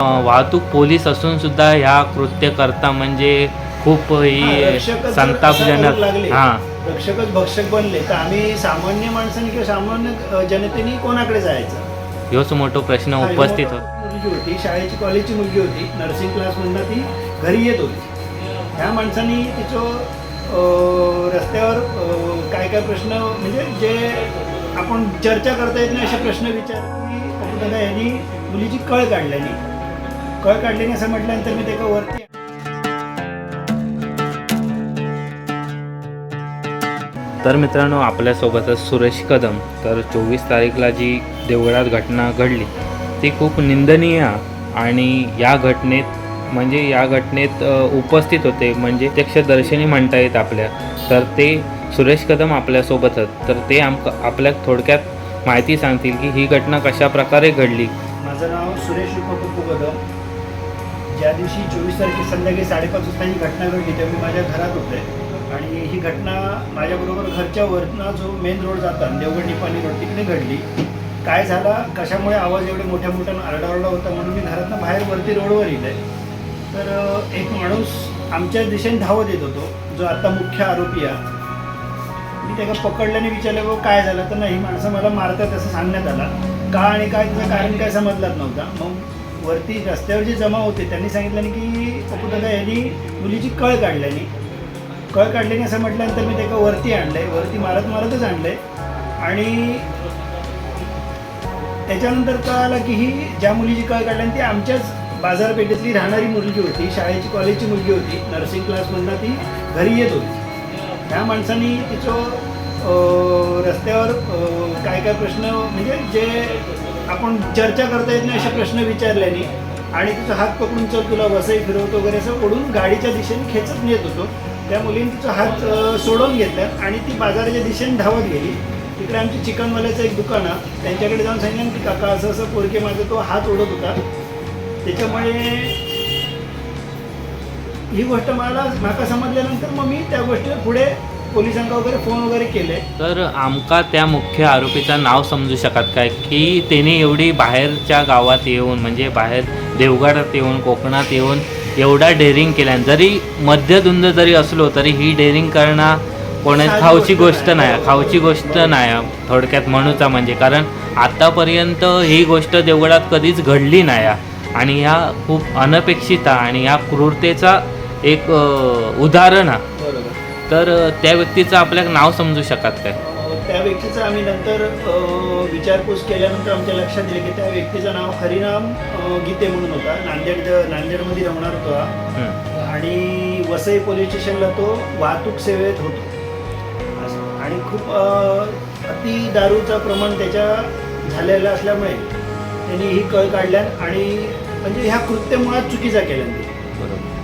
वाहतूक पोलीस असून सुद्धा ह्या कृत्य करता म्हणजे खूप हा, संतापजनक. हां. रक्षकच भक्षक बनले तर आम्ही सामान्य माणसाने किंवा सामान्य जनतेने कोणाकडे जायचं? ह्योच मोठा प्रश्न उपस्थित होतो. मुलगी होती शाळेची कॉलेजची मुलगी होती नर्सिंग क्लास मधनं ती घरी येत होती. ह्या माणसांनी तिचं अ, रस्त्यावर अ, काय काय प्रश्न म्हणजे जे आपण चर्चा करता येत नाही असे प्रश्न विचार यांनी मुलीची कळ काढल्याने कळ काढल्याने असं म्हटल्यानंतर मी त्याच्या वरती तर मित्रांनो आपल्यासोबतच सुरेश कदम. तर चोवीस तारीखला जी देवगडात घटना घडली ती खूप निंदनीय. आणि या घटनेत म्हणजे या घटनेत उपस्थित होते. म्हणजे प्रत्यक्षदर्शनी म्हणता येत आपल्या. तर ते सुरेश कदम आपल्यासोबतच तर ते आम आपल्या थोडक्यात माहिती सांगतील की ही घटना कशा प्रकारे घडली. माझं नाव सुरेश कदम. ज्या दिवशी चोवीस तारखे संध्याकाळी साडेपाच वाजता ही घटना घडली तेव्हा मी माझ्या घरात होते. आणि ही घटना माझ्याबरोबर घरच्या वरनं जो मेन रोड जाता देवगड निपाणी रोड तिकडे घडली. काय झाला कशामुळे आवाज एवढे मोठ्या मोठ्यानं आरडाओरडा होता म्हणून मी घरातनं बाहेर वरती रोडवर येते तर एक माणूस आमच्या दिशेने धावत येत होतो जो आता मुख्य आरोपी आहे. मी त्याला पकडल्याने विचारलं "बाबा काय झालं? तर नाही माणसं मला मारतात असं सांगण्यात आला. का आणि काय त्याचं कारण काय समजलाच नव्हता. मग वरती रस्त्यावर जे जमा होते त्यांनी सांगितलं की अपुदादा यांनी मुलीची कळ काढल्याने. कळ काढल्याने असं म्हटल्यानंतर मी त्याला वरती आणलंय वरती मारत मारतच आणलंय. आणि त्याच्यानंतर कळालं की ही ज्या मुलीची कळ काढल्याने ती आमच्याच बाजारपेठेतली राहणारी मुलगी होती शाळेची कॉलेजची मुलगी होती नर्सिंग क्लासमधनं ती घरी येत होती. त्या माणसांनी तिचं रस्त्यावर काय काय प्रश्न म्हणजे जे आपण चर्चा करता येत नाही असे प्रश्न विचारल्याने आणि तिचा हात पकडून चल तुला वसई फिरवतो वगैरे असं ओढून गाडीच्या दिशेने खेचत नेत होतो. त्या मुलीने तिचा हात सोडून घेतला आणि ती बाजाराच्या दिशेने धावत गेली. तिकडे आमची चिकनवाल्याचं एक दुकान आहे. त्यांच्याकडे जाऊन सांगितलं की काका असं असं पोरके माझा तो हात ओढत होता. त्याच्यामुळे ही गोष्ट मला माका समजल्यानंतर मग मी त्या गोष्टीवर पुढे पोलिसांना वगैरे फोन वगैरे केले. तर आमका त्या मुख्य आरोपीचं नाव समजू शकत काय? की त्याने एवढी बाहेरच्या गावात येऊन म्हणजे बाहेर देवगडात येऊन कोकणात येऊन एवढा डेअरिंग केल्या जरी मध्यधुंद जरी असलो तरी ही डेअरिंग करणं कोणा खाऊची गोष्ट नाही. खाऊची गोष्ट नाही. थोडक्यात म्हणूचा म्हणजे. कारण आतापर्यंत ही गोष्ट देवगडात कधीच घडली नाही. आणि ह्या खूप अनपेक्षित आणि ह्या क्रूरतेचा एक उदाहरण आहे. तर त्या व्यक्तीचं आपल्याला नाव समजू शकत काय त्या व्यक्तीचं आम्ही नंतर विचारपूस केल्यानंतर आमच्या लक्षात दिलं की त्या व्यक्तीचं नाव हरिनाम गीते म्हणून होता नांदेड नांदेडमध्ये राहणार होता. आणि वसई पोलीस स्टेशनला तो वाहतूक सेवेत होतो असं. आणि खूप अति दारूचं प्रमाण त्याच्या झालेलं असल्यामुळे त्यांनी ही कळ काढल्या आणि म्हणजे ह्या कृत्य मुळात चुकीचा केला त्यांनी. बरोबर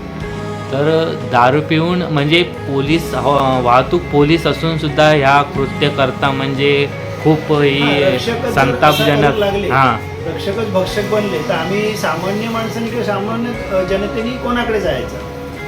तर दारू पिऊन म्हणजे पोलीस ह- वाहतूक पोलीस असून सुद्धा ह्या कृत्य करता म्हणजे खूप हा, संतापजनक. हां. रक्षकच भक्षक बनले. तर आम्ही सामान्य माणसाने किंवा सामान्य जनतेने कोणाकडे जायचं?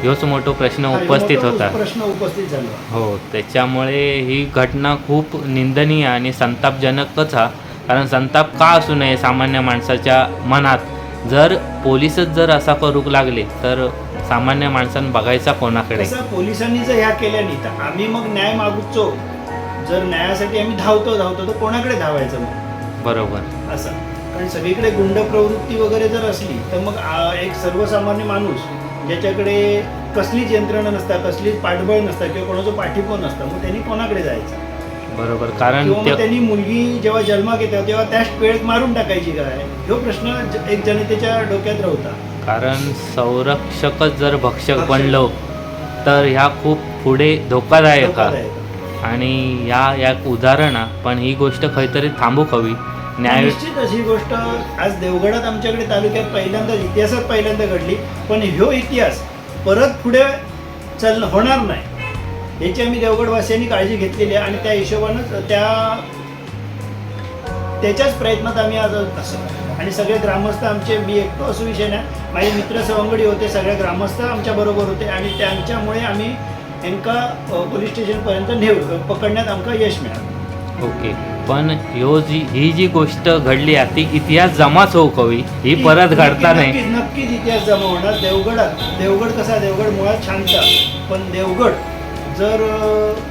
ह्योच मोठा प्रश्न उपस्थित होता. प्रश्न उपस्थित झाला. हो त्याच्यामुळे ही घटना खूप निंदनीय आणि संतापजनकच हा. कारण संताप का असू नये सामान्य माणसाच्या मनात? जर पोलीसच जर असा करू लागले तर सामान्य माणसानं बघायचा कोणाकडे? पोलिसांनी जर ह्या केल्याने तर आम्ही मग न्याय मागूचो. जर न्यायासाठी आम्ही धावतो धावतो तर कोणाकडे धावायचं मग? बरोबर. असं. कारण सगळीकडे गुंड प्रवृत्ती वगैरे जर असली तर मग आ, एक सर्वसामान्य माणूस ज्याच्याकडे कसलीच यंत्रणा नसता कसलीच पाठबळ नसता किंवा कोणाचं पाठिंबळ नसतं मग त्यांनी कोणाकडे जायचं? बरोबर. कारण किंवा मग ते त्यांनी मुलगी जेव्हा जन्माक येते तेव्हा त्याच वेळेत मारून टाकायची काय? ह्यो प्रश्न ज- एक जनतेच्या डोक्यात राहता. कारण संरक्षकच जर भक्षक बनलो तर ह्या खूप पुढे धोकादायक. आणि ह्या या उदाहरण आहे. पण ही गोष्ट खंयतरी थांबूक हवी. न्याय निश्चित अशी गोष्ट आज देवगडात आमच्याकडे तालुक्यात पहिल्यांदा इतिहासात पहिल्यांदा घडली पण ह्यो इतिहास परत पुढे चल होणार नाही. याची आम्ही देवगडवासियांनी काळजी घेतलेली आहे आणि त्या हिशोबानं त्या त्याच्याच प्रयत्नात आम्ही आज असं आणि सगळे ग्रामस्थ आमचे मी एकटो असो विषय नाही. माझे मित्र सवंगडी होते सगळे ग्रामस्थ आमच्या बरोबर होते आणि त्यांच्यामुळे आम्ही यांका पोलीस स्टेशनपर्यंत नेऊ पकडण्यात आमका यश मिळालं. ओके. पण ह्यो जी ही जी गोष्ट घडली आहे ती इतिहास जमाच होऊ कवी ही परत घडता नाही. नक्कीच नक्कीच इतिहास जमा होणार. देवगडात देवगड कसा देवगड मुळात शांत. पण देवगड जर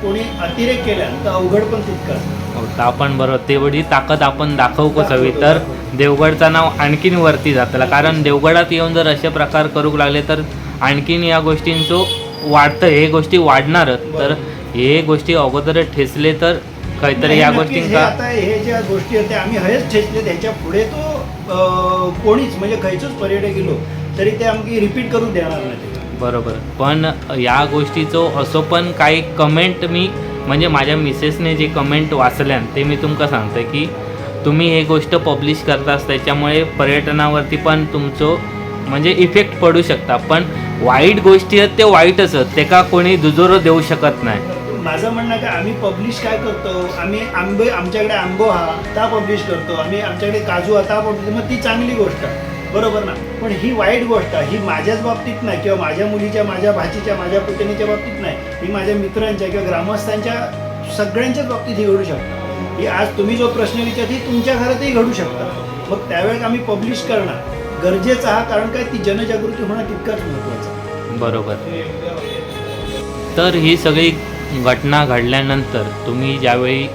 कोणी अतिरेक केला तर अवघड पण तितकाच हो, आपण बरोबर तेवढी ताकद आपण दाखवूच हवी दाखवतो, तर. देवगडचं नाव आणखीन वरती जातलं कारण देवगडात येऊन जर असे प्रकार करूक लागले तर आणखीन या गोष्टींचं वाढतं हे गोष्टी वाढणारच तर. हे गोष्टी अगोदर ठेचले तर काहीतरी या नक्कीच हे आता हे ज्या गोष्टी होत्या आम्ही हयच ठेचले त्याच्या पुढे तो कोणीच म्हणजे खयचोच पर्यटक गेलो तरी ते आमची रिपीट करून देणार नाही. बरोबर. पण या गोष्टीचं असो पण काही कमेंट मी म्हणजे माझ्या मिसेसने जे कमेंट वाचल्यान ते मी तुमका सांगते की तुम्ही हे गोष्ट पब्लिश करतास त्याच्यामुळे पर्यटनावरती पण तुमचं म्हणजे इफेक्ट पडू शकता. पण वाईट गोष्टी आहेत ते वाईटच आहेत. ते का कोणी दुजोरं देऊ शकत नाही. माझं म्हणणं काय आम्ही पब्लिश काय करतो? आम्ही आंबे आमच्याकडे आंबो हा ता पब्लिश करतो. आम्ही आमच्याकडे काजू हा ता पब्लिश मग ती चांगली गोष्ट. आहे. बरोबर ना? पण ही वाईट गोष्ट ही माझ्याच बाबतीत नाही किंवा माझ्या मुलीच्या माझ्या भाचीच्या माझ्या पुतणीच्या बाबतीत नाही. ही माझ्या मित्रांच्या किंवा ग्रामस्थांच्या सगळ्यांच्याच बाबतीत ही घडू शकतं. ही आज तुम्ही जो प्रश्न विचार ही तुमच्या घरातही घडू शकता. मग त्यावेळेस आम्ही पब्लिश करणं गरजेचं हा कारण काय ती जनजागृती होणं तितकंच महत्त्वाचं. बरोबर. तर ही सगळी घटना घडल्यानंतर तुम्ही ज्यावेळी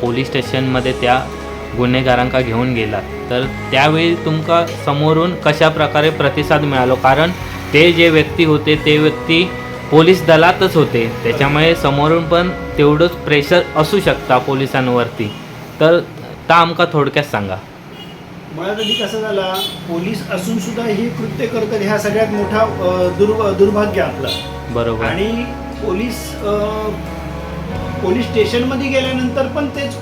पोलीस स्टेशनमध्ये त्या गुन्हेगारांका घेऊन गेलात तर त्यावेळी तुमका समोरून कशा प्रकारे प्रतिसाद मिळालो? कारण ते जे व्यक्ती होते ते व्यक्ती पोलीस दलातच होते. त्याच्यामुळे समोरून पण तेवढंच प्रेशर असू शकता पोलिसांवरती. तर ता आमका थोडक्यात सांगा. मुळात आधी कसं झाला पोलीस असून सुद्धा ही कृत्य करतात ह्या सगळ्यात मोठा दुर्भाग्य आपलं. बरोबर. आणि पोलीस पोलीस स्टेशनमध्ये गेल्यानंतर पण तेच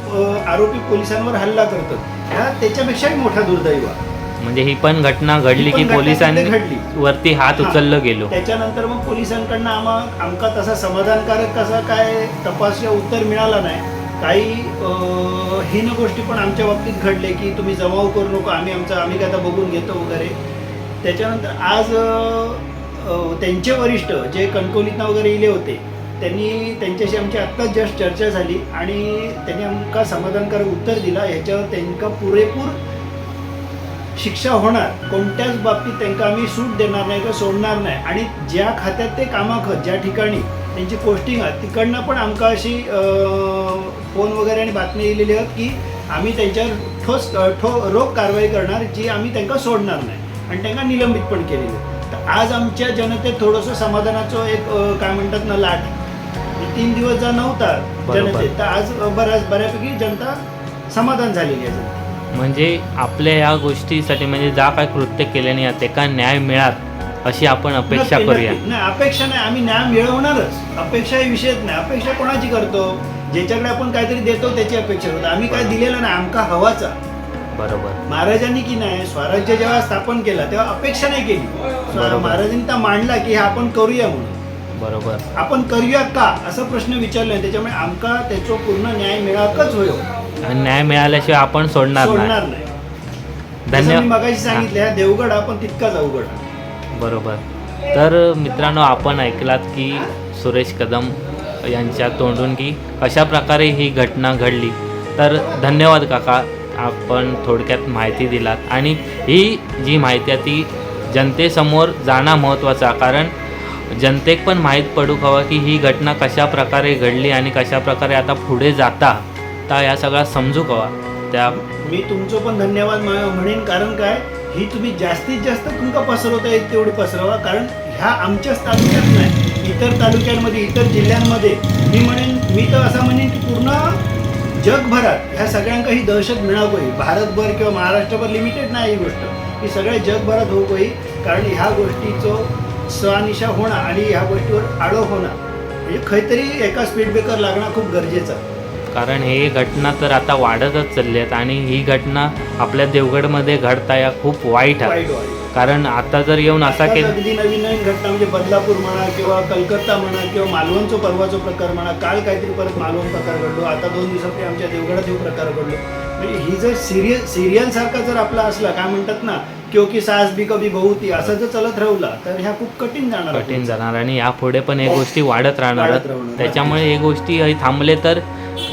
आरोपी पोलिसांवर हल्ला करतात ह्या त्याच्यापेक्षाही मोठा दुर्दैव आहे. म्हणजे ही पण घटना घडली ही की पोलिसांनी घडली. वरती हात हा. उचललं गेलो त्याच्यानंतर मग पोलिसांकडनं आम्हा आमका तसा समाधानकारक कसा काय तपास उत्तर मिळाला नाही काही हीन गोष्टी पण आमच्या बाबतीत घडले की तुम्ही जमाव करू नको आम्ही आमचं आम्ही काय आता बघून घेतो वगैरे त्याच्यानंतर आज त्यांचे वरिष्ठ जे कणकवलीतनं वगैरे इले होते त्यांनी त्यांच्याशी आमची आत्ताच जस्ट चर्चा झाली आणि त्यांनी आमका समाधानकारक उत्तर दिला. ह्याच्यावर त्यांना पुरेपूर शिक्षा होणार. कोणत्याच बाबतीत त्यांना आम्ही सूट देणार नाही किंवा सोडणार नाही. आणि ज्या खात्यात ते कामाखत ज्या ठिकाणी त्यांची पोस्टिंग आहे तिकडनं पण आमका अशी फोन वगैरे आणि बातमी दिलेली आहेत की आम्ही त्यांच्यावर ठोस ठो रोख कारवाई करणार जी आम्ही त्यांना सोडणार नाही. आणि त्यांना निलंबित पण केलेली तर आज आमच्या जनतेत थोडंसं समाधानाचं एक काय म्हणतात ना लाट तीन दिवस जर नव्हता बरोबर. जनतेत तर आज बऱ्याच बऱ्यापैकी जनता समाधान झालेली आहे. म्हणजे आपल्या या गोष्टीसाठी म्हणजे ज्या काय कृत्य केल्याने ते का न्याय मिळात अशी आपण अपेक्षा नक्की, करूया नक्की. नाही अपेक्षा नाही आम्ही न्याय मिळवणारच अपेक्षा हे विषयच नाही अपेक्षा कोणाची करतो ज्याच्याकडे आपण काहीतरी देतो त्याची अपेक्षा करतो आम्ही काय बरोबर. दिलेलं नाही आमका हवाचा बरोबर महाराजांनी की नाही स्वराज्य जेव्हा स्थापन केला तेव्हा अपेक्षा नाही केली स्व- बरोबर. महाराजांनी तर मांडला की हे आपण करूया म्हणून बरोबर. आपण करूया का? असा प्रश्न विचारला त्याच्यामुळे आमका त्याचा पूर्ण न्याय मिळाकच आणि न्याय मिळाल्याशिवाय आपण सोडणार नाही. सोडणार नाही. मी धन्यवाद मगाशी सांगितलं ह्या देवगड आपण तितकाच अवघड. बरोबर. तर मित्रांनो आपण ऐकलात की सुरेश कदम यांच्या तोंडून की कशा प्रकारे ही घटना घडली. तर धन्यवाद काका आपण थोडक्यात माहिती दिलात. आणि ही जी माहिती आहे ती जनतेसमोर जाणं महत्त्वाचं कारण जनतेक पण माहीत पडू हवं की ही घटना कशा प्रकारे घडली आणि कशा प्रकारे आता पुढे जाता? तर या सगळा समजू हवा त्या मी तुमचं पण धन्यवाद म्हणेन. कारण काय? ही तुम्ही जास्तीत जास्त तुमका पसरवता येत तेवढी पसरवा. कारण ह्या आमच्याच तालुक्यात नाही इतर तालुक्यांमध्ये इतर जिल्ह्यांमध्ये. मी म्हणेन मी तर असं म्हणेन की पूर्ण जगभरात ह्या सगळ्यांका ही दहशत मिळावं भारतभर किंवा महाराष्ट्रभर लिमिटेड नाही ही गोष्ट. ही सगळ्या जगभरात होऊ होई कारण ह्या गोष्टीचं स्वानिशा होणं आणि ह्या गोष्टीवर आळो होणं म्हणजे खैतरी एका स्पीड ब्रेकर लागणं खूप गरजेचं. आहे कारण हे घटना तर आता वाढतच चालली आहेत आणि ही घटना आपल्या देवगडमध्ये घडता या खूप वाईट आहे. वाईट वाईट. कारण आता जर येऊन असा केलं अगदी नवीन नवीन घटना म्हणजे बदलापूर म्हणा किंवा कलकत्ता म्हणा किंवा मालवणचं परवाचं प्रकार म्हणा काल काहीतरी परत मालवण प्रकार घडलो आता दोन दिवसापूर्वी आमच्या देवगडात हे प्रकार घडलो. म्हणजे ही जर सिरियल सिरियल सारखा जर आपला असला काय म्हणतात ना क्योंकि सास भी कभी बहू थी असं जर चलत राहिला तर ह्या खूप कठीण जाणार कठीण जाणार आणि यापुढे पण हे गोष्टी वाढत राहणार वाढत राहणार. त्याच्यामुळे हे गोष्टी हे थांबले तर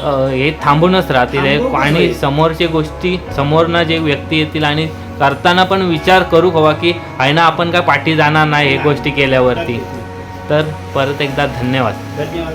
अ, हे थांबूनच राहतील हे थांबूनच आणि राहील. समोरचे गोष्टी समोरनं जे व्यक्ती येतील आणि करताना पण विचार करू हवा की आहे ना आपण काय पाठी जाणार नाही हे. गोष्टी केल्यावरती नक्कीच. तर परत एकदा धन्यवाद धन्यवाद